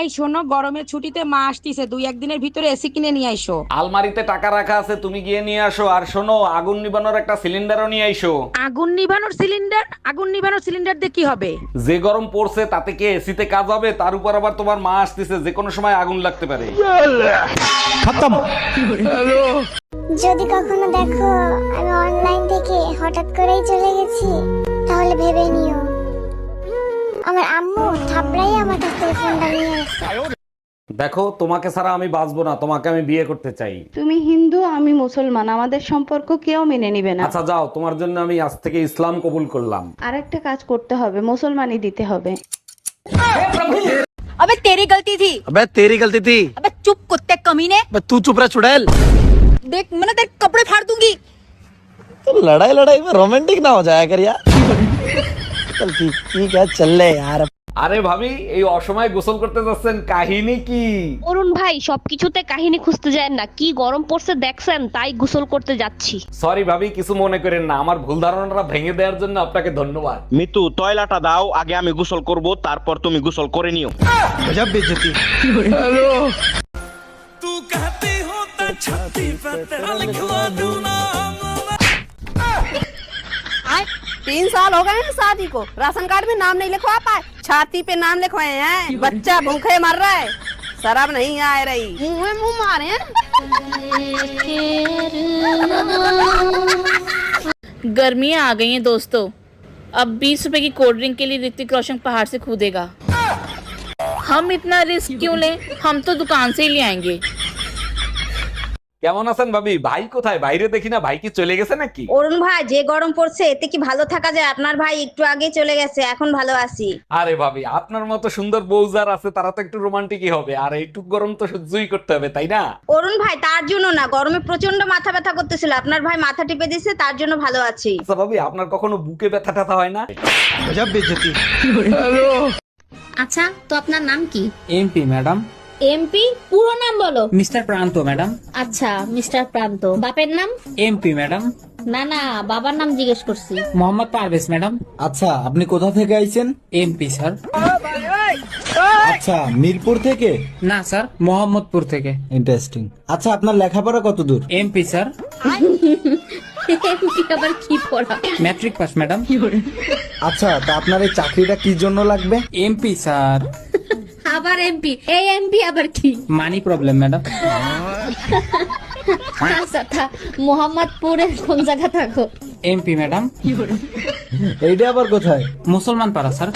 এই শোনো গরমের ছুটিতে মা আসতিছে। দুই একদিনের ভিতরে এসি কিনে নিয়ে আইসো। আলমারিতে টাকা রাখা আছে তুমি গিয়ে নিয়ে আসো। আর শোনো আগুন নিবানোর একটা সিলিন্ডারও নিয়ে আইসো। আগুন নিভানোর সিলিন্ডার? আগুন নিভানোর সিলিন্ডার দিয়ে কি হবে? যে গরম পড়ছে তাতে কি এসিতে কাজ হবে? তার উপর আবার তোমার মা আসতেছে যে কোনো সময় আগুন লাগতে পারে। খতম। যদি কখনো দেখো আমি অনলাইন থেকে হঠাৎ করেই চলে গেছি তাহলে ভেবে নিও। আমার আম্মু থাপড়াই আমার কাছ থেকে ফোনটা নিয়ে আসছে দেখো তোমাকে ছাড়া আমি বাঁচবো না তোমাকে আমি বিয়ে করতে চাই তুমি হিন্দু আমি মুসলমান আমাদের সম্পর্ক কেউ মেনে নিবে না আচ্ছা যাও তোমার জন্য আমি আজ থেকে ইসলাম কবুল করলাম আর একটা কাজ করতে হবে মুসলমানই দিতে হবে अबे तेरी गलती थी अबे तेरी गलती थी अबे चुप कुत्ते कमीने अबे तू चुप रहा चुड़ैल देख मैंने तेरे कपड़े फाड़ दूंगी तो लड़ाई लड़ाई में रोमांटिक ना हो जाया कर यार আরে ভাবি এই অসময় গোসল করতে যাচ্ছেন কাহিনী কি? অরুণ ভাই সবকিছুতে কাহিনী খুঁজতে যায় না কি গরম পড়ছে দেখছেন তাই গোসল করতে যাচ্ছি। সরি ভাবি কিছু মনে করেন না আমার ভুল ধারণাটা ভেঙে দেওয়ার জন্য আপনাকে ধন্যবাদ। মিতু তয়লাটা দাও আগে আমি গোসল করব তারপর তুমি গোসল করে নিও। গজব বেজতি। হ্যালো তু কহতি হো তা ছাতি পে তেল খিলা দুনা तीन साल हो गए हैं शादी को। राशन कार्ड में नाम नहीं लिखवा पाए। छाती पे नाम लिखवाए हैं। बच्चा भूखे मर रहा है। शराब नहीं आ रही। मुँह में मुँह मारे हैं। गर्मियाँ आ गई हैं दोस्तों। अब बीस रुपए की कोल्ड ड्रिंक के लिए ऋतिक रोशन पहाड़ से कूदेगा। हम इतना रिस्क क्यों लें? हम तो दुकान से ही ले आएँगे। কেমন আছেন ভাবি? ভাই কোথায়? বাইরে দেখি না ভাই কি চলে গেছে নাকি? অরুণ ভাই যে গরম পড়ছে এতে কি ভালো থাকা যায়? আপনার ভাই একটু আগে চলে গেছে এখন ভালো আছি। আরে ভাবি আপনার মতো সুন্দর বউ যার আছে তারা তো একটু রোমান্টিকই হবে। আর এইটুক গরম তো সহ্যই করতে হবে তাই না? অরুণ ভাই তার জন্য না গরমে প্রচণ্ড মাথা ব্যথা করতেছিল। আপনার ভাই মাথা টিপে দিয়েছে তার জন্য ভালো আছি। আচ্ছা ভাবি আপনার কখনো বুকে ব্যথা টাথা হয় না? আচ্ছা তো আপনার নাম কি? MP madam. এমপি পুরো নাম বলো। মিস্টার প্রান্ত ম্যাডাম। আচ্ছা মিস্টার প্রান্ত। বাপের নাম? MP madam. না না বাবার নাম জিজ্ঞেস করছি। মোহাম্মদ পারভেজ ম্যাডাম। আচ্ছা আপনি কোথা থেকে আইছেন? MP sir. আচ্ছা মিরপুর থেকে? না স্যার মোহাম্মদপুর থেকে। ইন্টারেস্টিং আচ্ছা আপনার লেখাপড়া কত দূর? MP sir. এমপি আবার কি পড়া? Matric pass madam. আচ্ছা তা আপনার এই চাকরিটা কি জন্য লাগবে? MP sir. এমপি এই এমপি আবার কি মানি প্রবলেম ম্যাডাম আচ্ছা থা মোহাম্মদপুরের কোন জায়গা থাকো এমপি ম্যাডাম এইটা আবার কোথায় মুসলমান পাড়া স্যার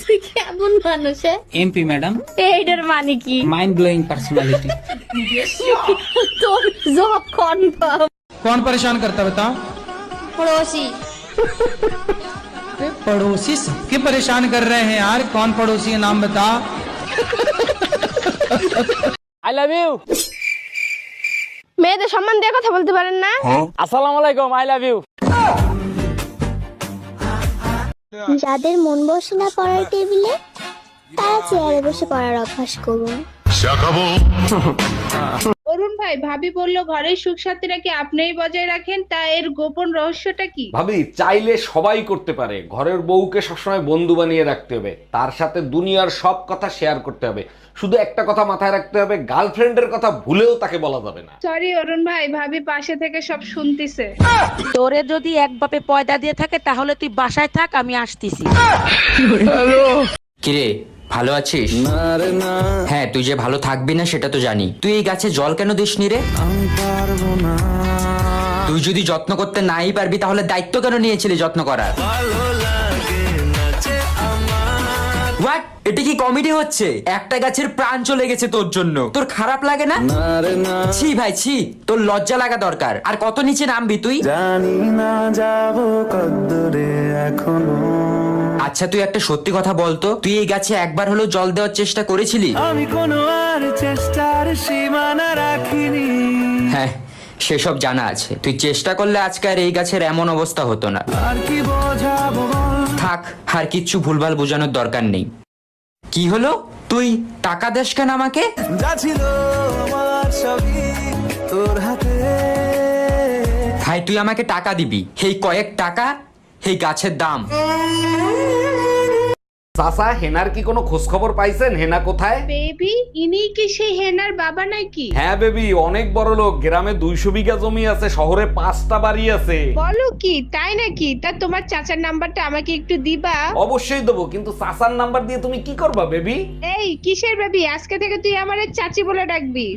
তুই কেমন মানুষ এ? এমপি ম্যাডাম এইটার মানে কি মাইন্ড ব্লোয়িং পার্সোনালিটি তোর জব কনফার্ম कौन परेशान करता बता পড়োশি पड़ोसी सबके परेशान कर रहे हैं यार कौन पड़ोसी का नाम बता आई लव यू মেয়েদের সম্মান দিয়ে কথা বলতে পারেন না আসসালামু আলাইকুম আই লাভ ইউ যাদের মন বসে না পড়ার টেবিলে তারা চেয়ারে বসে পড়ার অভ্যাস করুন ভাই ভাবি বলল ঘরের সুখ শান্তি নাকি আপনিই বজায় রাখেন? তা এর গোপন রহস্যটা কি? ভাবি চাইলে সবাই করতে পারে। ঘরের বউকে সবসময় বন্ধু বানিয়ে রাখতে হবে। তার সাথে দুনিয়ার সব কথা শেয়ার করতে হবে। শুধু একটা কথা মাথায় রাখতে হবে গার্লফ্রেন্ডের কথা ভুলেও তাকে বলা যাবে না। সরি অরুণ ভাই ভাবি পাশে থেকে সব শুনতিছে। তোরে যদি এক বাপে পয়দা দিয়ে থাকে তাহলে তুই বাসায় থাক আমি আসতেছি। কিরে? ভালো আছিস? হ্যাঁ তুই যে ভালো থাকবি না সেটা তো জানি। তুই এই গাছে জল কেন দিসনি রে? তুই যদি যত্ন করতে নাই পারবি তাহলে দায়িত্ব কেন নিয়েছিলি যত্ন করার? হোয়াট এটা কি কমেডি হচ্ছে? একটা গাছের প্রাণ চলে গেছে তোর জন্য। তোর খারাপ লাগে না? ছি ভাই ছি। তোর লজ্জা লাগা দরকার। আর কত নিচে নামবি তুই? জানি না যাব কদ্দুরে এখনও। আচ্ছা তুই একটা সত্যি কথা বলতো। তুই এই গাছে একবার হলেও জল দেওয়ার চেষ্টা করেছিলি? আমি কোনো আর চেষ্টার সীমানা রাখিনি। হ্যাঁ সেসব জানা আছে। তুই চেষ্টা করলে আজকে আর এই গাছের এমন অবস্থা হতো না। আর কি বোঝাবো থাক আর কিচ্ছু ভুলভাল বোঝানোর দরকার নেই। কি হলো? তুই টাকা দেশ কেন আমাকে? যা ছিল আমার সবই তোর হাতে। ভাই তুই আমাকে টাকা দিবি। এই কয়েক টাকা এই গাছের দাম। চাচা হেনার কি কোনো খোঁজ খবর পাইছেন? হেনা কোথায়? বেবি ইনি কি সেই হেনার বাবা নাকি? হ্যাঁ বেবি অনেক বড় লোক। গ্রামে দুইশো বিঘা জমি আছে শহরে পাঁচটা বাড়ি আছে। বলো কি তাই নাকি? তা তোমার চাচার নাম্বারটা আমাকে একটু দিবা। অবশ্যই দেবো কিন্তু চাচার নাম্বার দিয়ে তুমি কি করবা বেবি? এই কিসের বেবি? আজকে থেকে তুই আমার চাচি বলে ডাকবি।